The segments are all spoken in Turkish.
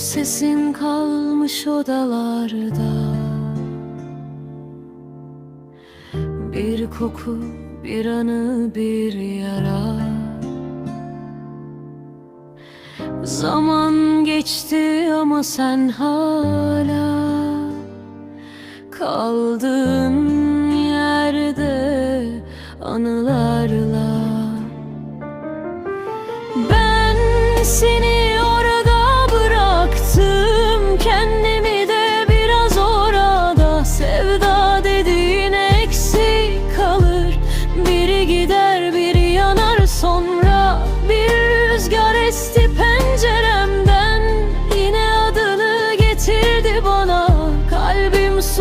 sesin kalmış odalarda. Bir koku, bir anı, bir yara. Zaman geçti ama sen hala Kaldığın yerde anılarla. Ben seni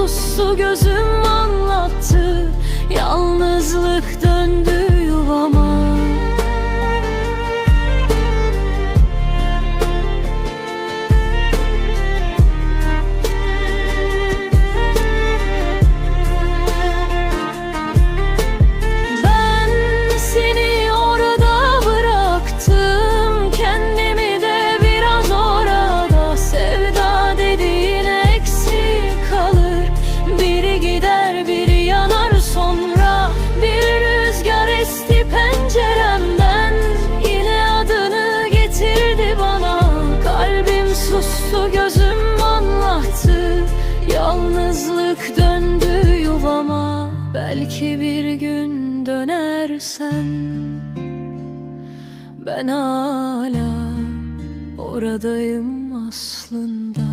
Sustu gözüm anlattı sustu gözüm anlattı. Yalnızlık döndü yuvama. Belki bir gün dönersen. Ben hala oradayım aslında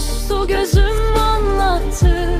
sustu gözüm anlattı.